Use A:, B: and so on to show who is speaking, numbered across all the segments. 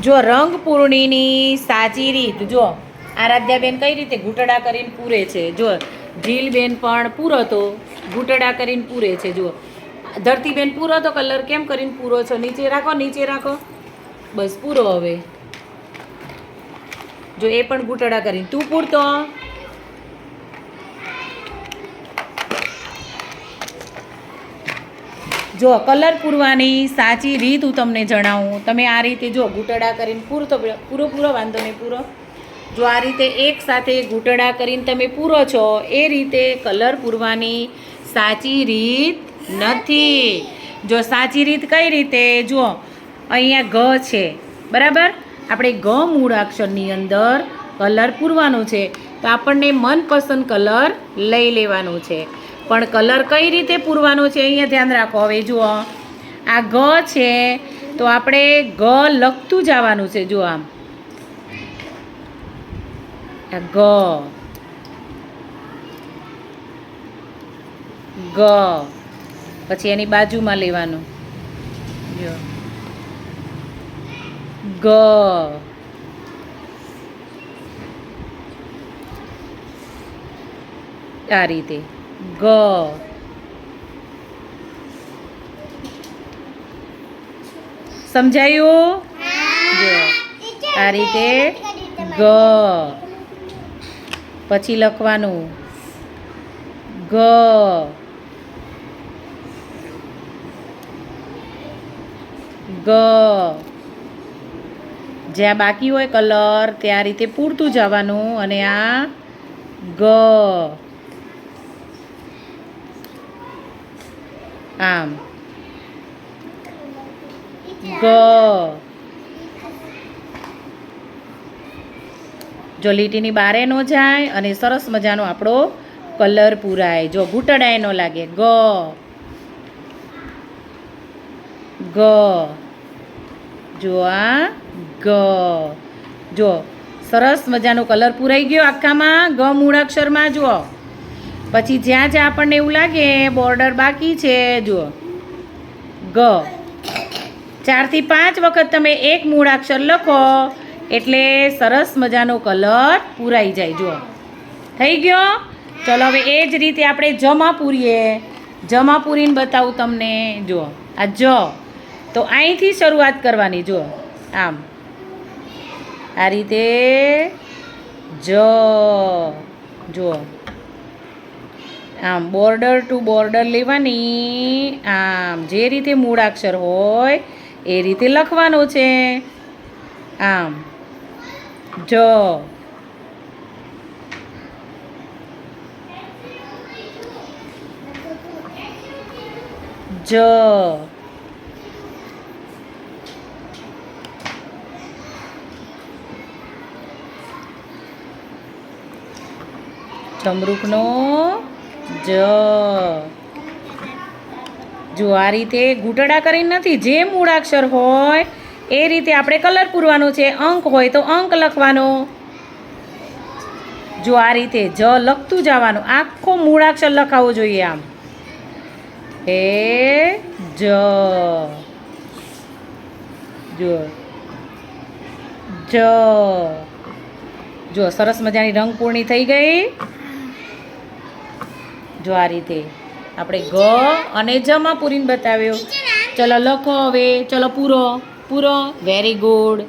A: જો રંગ પૂર્ણીની સાચી રીત, જો આરાધ્યાબેન કઈ રીતે ઘૂંટડા કરીને પૂરે છે? જો ઢીલબેન પણ પૂરો તો ઘૂંટડા કરીને પૂરે છે જો ધરતીબેન પૂરો તો કલર કેમ કરીને પૂરો છો? નીચે રાખો નીચે રાખો. બસ પૂરો હવે. જો એ પણ ઘૂંટડા કરીને. તું પૂરતો? જો કલર પૂરવાની સાચી રીત હું તમને જણાવું. તમે આ રીતે જો ઘૂંટડા કરીને પૂરતો પૂરો પૂરો, વાંધો નહીં, પૂરો. જો આ રીતે એક સાથે ઘૂંટડા કરીને તમે પૂરો છો, એ રીતે કલર પૂરવાની સાચી રીત નથી. જો સાચી રીત કઈ રીતે? જુઓ, અહીંયા ગ છે. બરાબર? આપણે ગ મૂળ અક્ષરની અંદર કલર પૂરવાનો છે. તો આપણને મનપસંદ કલર લઈ લેવાનો છે. પણ કલર કઈ રીતે પૂરવાનો છે અહીંયા ધ્યાન રાખો. હવે જુઓ, આ ગ છે, તો આપણે ગ લખતું જવાનું છે, જુઓ આમ. ગ. ગ. પછી એની બાજુમાં લેવાનું. જો ગ. આ રીતે. ગ. સમજાયું? આ રીતે ગ. પછી લખવાનું. ગ. ગ. જ્યાં બાકી હોય કલર ત્યાં રીતે પૂરતું જવાનું અને આ ગ. આમ. ગ. જો લીટીની બારે ન જાય અને સરસ મજાનો આપણો કલર પૂરાય. જો ઘૂંટડાય ન લાગે. ગ. ગ. જો આ ગ. જો સરસ મજાનો કલર પૂરાઈ ગયો આખામાં. ગ મૂળાક્ષરમાં જુઓ. પછી જ્યાં જ્યાં આપણને એવું લાગે બોર્ડર બાકી છે, જુઓ. ગ. ચારથી પાંચ વખત તમે એક મૂળાક્ષર લખો, એટલે સરસ મજાનો કલર પૂરાઈ જાય, જુઓ. થઈ ગયો? ચલો, હવે એ જ રીતે આપણે જમા પૂરીએ. જમા પૂરીને બતાવું તમને, જુઓ. આ જ. તો અહીંથી શરૂઆત કરવાની, જુઓ. આમ. આ રીતે જ. જુઓ. આમ બોર્ડર ટુ બોર્ડર લેવાની. આમ જે રીતે મૂળાક્ષર હોય, એ રીતે લખવાનું છે. આમ, જ. જ. જમરૂખનો જ. જો આ રીતે ઘૂંટડા કરીને નથી, જે મૂળાક્ષર હોય, એ રીતે આપણે કલર પૂરવાનો છે, અંક હોય તો અંક લખવાનો. જો આ રીતે જ લખતું જવાનું, આખો મૂળાક્ષર લખાવવો જોઈએ આમ. એ જ. જો. જ. જો, સરસ મજાની રંગપૂર્ણી થઈ ગઈ. જો આ રીતે આપણે ગ અને જમા પૂરીને બતાવ્યો. ચલો લખો હવે. ચલો પૂરો. પૂરો. વેરી ગુડ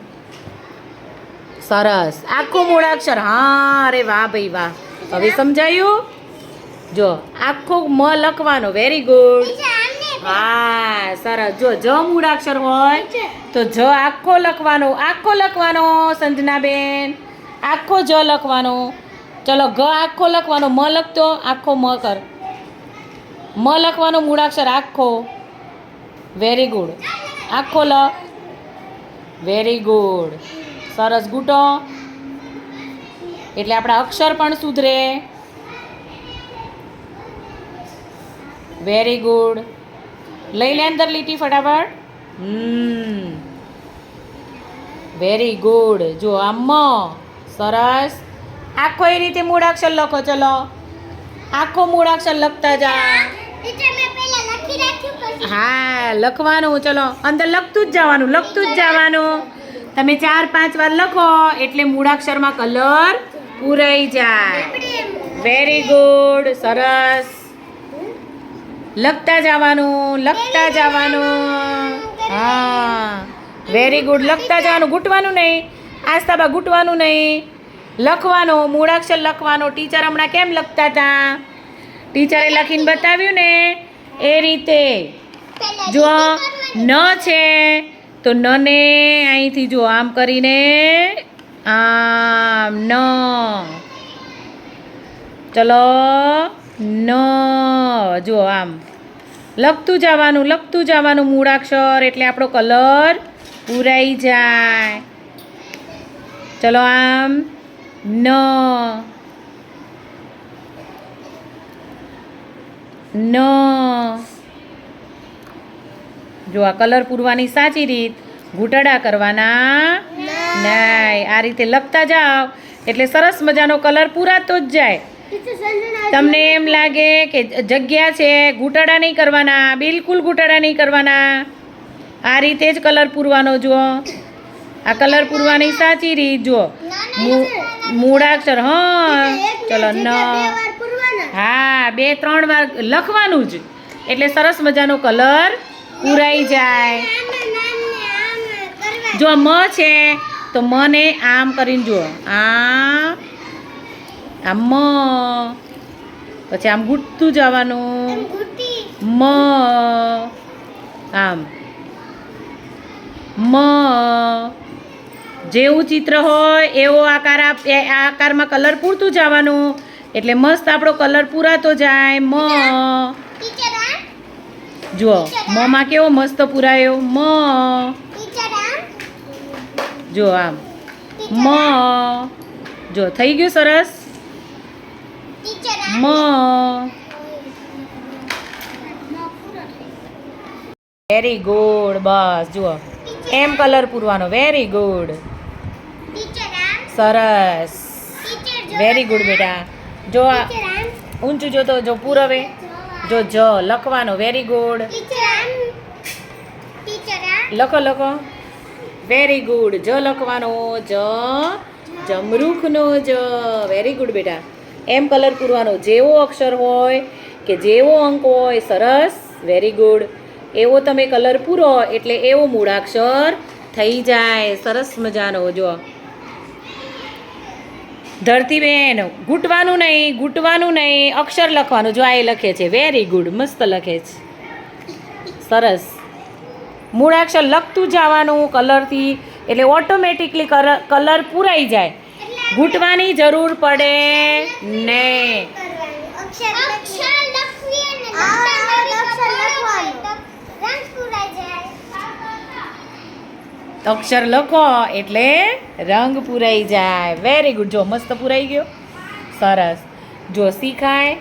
A: સરસ. આખું મૂળાક્ષર. હા, અરે વાહ ભાઈ વાહ. હવે સમજાયું? જો, આખું મ લખવાનો. વેરી ગુડ હા, સરસ. જો, જ મૂળાક્ષર હોય તો જ આખો લખવાનો. આખો લખવાનો, સંજનાબેન. આખો જ લખવાનો. ચલો ગ આખો લખવાનો, મ લખતો આખો મ કર. મ લખવાનો મૂળાક્ષર આખો. વેરી ગુડ આખો લ. વેરી ગુડ સરસ ગુટો. એટલે આપણા અક્ષર પણ સુધરે. વેરી ગુડ લઈ લે અંદર લીટી ફટાફટ. હમ. વેરી ગુડ જો આમ સરસ. આખો એ રીતે મૂળાક્ષર લખો ચલો. આખો મૂળાક્ષર લખતા જા. હા લખવાનું ચલો. અંદર લખતું જ જવાનું લખતું જ જવાનું. તમે ચાર પાંચ વાર લખો એટલે મૂળાક્ષરમાં કલર પૂરાઈ જાય. વેરી ગુડ સરસ. લખતા જવાનું લખતા જવાનું. હા. વેરી ગુડ લખતા જવાનું ઘૂંટવાનું નહીં. આસ્તાબા ઘૂંટવાનું નહીં. લખવાનું, મૂળાક્ષર લખવાનો, ટીચર હમણાં કેમ લખતા હતા? ટીચરે લખીને બતાવ્યું ને, એ રીતે. જો ન છે, તો ન ને અહીંથી જો આમ કરીને આમ ન. ચલો, ન. જો આમ. લખતું જવાનું લખતું જવાનું મૂળાક્ષર, એટલે આપણો કલર પૂરાઈ જાય. ચલો આમ. ન. ન. જો આ કલર પૂરવાની સાચી રીત, ઘૂંટડા કરવાના નાય આ રીતે લખતા જાઓ. એટલે સરસ મજાનો કલર પૂરાતો જ જાય. તમને એમ લાગે કે જગ્યા છે, ઘૂંટડા નહીં કરવાના. બિલકુલ ઘૂંટડા નહીં કરવાના. આ રીતે જ કલર પૂરવાનો જુઓ. આ કલર પૂરવાની સાચી રીત જુઓ. મૂળાક્ષર હા. ચલો ન. હા બે ત્રણ વાર લખવાનું જ. એટલે સરસ મજાનો કલર પૂરાઈ જાય. જો મ છે તો મને આમ કરીને જુઓ. આ આમ મ. પછી આમ ગુટતું જવાનું. મ. આમ. મ. જેવું ચિત્ર હોય, એવો આકાર આપ આ આકારમાં કલર પૂરતું જવાનું. એટલે મસ્ત આપણો કલર પૂરાતો જાય. મ. જુઓ, મમાં કેવો મસ્ત પૂરાયો. મ. જો આમ. મ. જો થઈ ગયું સરસ? મ. વેરી ગુડ બસ, જુઓ. એમ કલર પૂરવાનો. વેરી ગુડ સરસ. વેરી ગુડ બેટા. જો આ ઊંચું જો તો જો પૂરવે. જો જ લખવાનો. વેરી ગુડ લખો લખો. વેરી ગુડ જ લખવાનો જ જમરૂખનો જ. વેરી ગુડ બેટા. એમ કલર પૂરવાનો. જેવો અક્ષર હોય કે જેવો અંક હોય સરસ. વેરી ગુડ એવો તમે કલર પૂરો એટલે એવો મૂળાક્ષર થઈ જાય. સરસ મજાનો જો. ધરતીબેન, ઘૂંટવાનું નહીં ઘૂંટવાનું નહીં. અક્ષર લખવાનું જો આ એ લખે છે. વેરી ગુડ મસ્ત લખે છે. સરસ. મૂળાક્ષર લખતું જવાનું કલરથી એટલે ઓટોમેટિકલી કલર પૂરાઈ જાય. ઘૂંટવાની જરૂર પડે ને. અક્ષર લખો એટલે રંગ પૂરાઈ જાય. વેરી ગુડ જો મસ્ત પૂરાઈ ગયો. સરસ. જો શીખાય,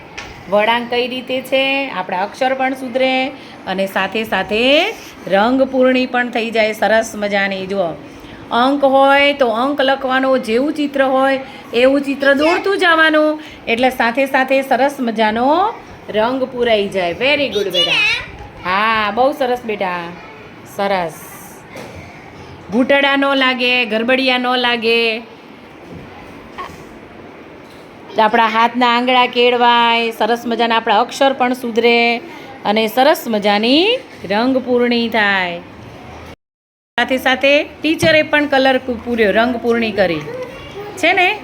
A: વળાંક કઈ રીતે છે, આપણા અક્ષર પણ સુધરે અને સાથે સાથે રંગ પૂર્ણી પણ થઈ જાય. સરસ મજાની. જુઓ. અંક હોય તો અંક લખવાનો જેવું ચિત્ર હોય, એવું ચિત્ર દોરતું જવાનું. એટલે સાથે સાથે સરસ મજાનો રંગ પૂરાઈ જાય. વેરી ગુડ બેટા. હા, બહુ સરસ બેટા. સરસ. ઘૂંટડા ન લાગે, ગરબડિયા ન લાગે. આપણા હાથના આંગળા કેળવાય, સરસ મજાના આપણા અક્ષર પણ સુધરે અને સરસ મજાની રંગ પૂર્ણી થાય. સાથે સાથે ટીચરે પણ કલર પૂર્યો, રંગ પૂર્ણી કરી. છે ને?